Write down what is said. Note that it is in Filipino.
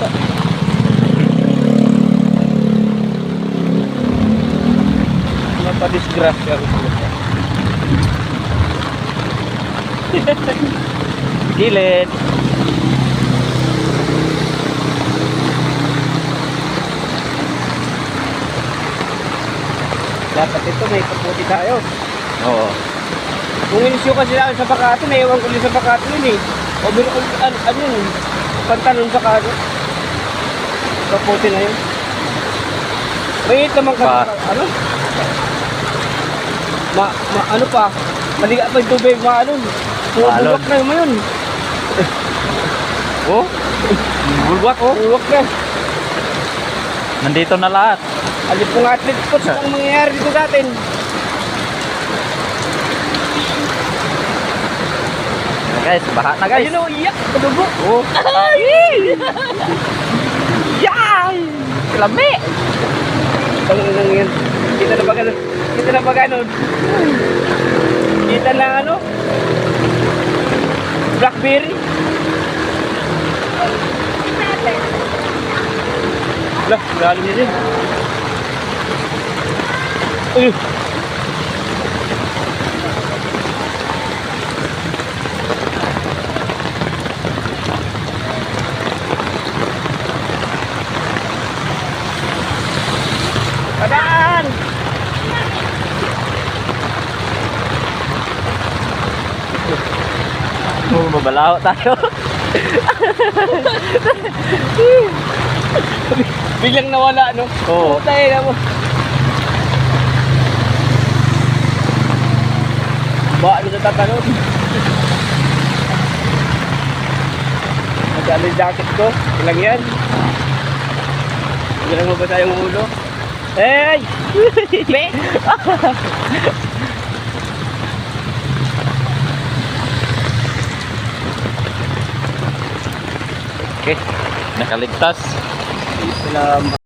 bata. Napadisgrasya sila. Gilid. Dapat ito may kaputi tayo. Oo. Kung inisyo kasi namin sa Bakato, naiwan ko sa Bakato yun eh. O bino, ano, ano yun, pantalon sa Bakato. Kaputi na yun. Mayit naman Pa- ano? Ma, ma, ano pa? Maliga pa yung tubig, ma, ano? Bulwak na naman yun. Oh, bulwak oh. Bulwak na. Nandito na lahat. Alip kong athlete coach ang mangyayari dito sa atin. Guys, baha na guys. Ayun o, iyak, kadugo. Oh, Ay! Lami. Tangan lang yan. Kita na ba ganun? Kita na ba ganun? Kita na ano? Blackberry? Lah, lalim niya din. Uy! Padaan! Oh, mabalaho tayo. Biglang nawala, no? Oo. Tayo na mo. Ba, ano na tatanong? Magkano yung jacket ko? Ilang yan? Ilang mo ba tayong ulo? Hey! Be! Okay, nakaligtas. Salamat.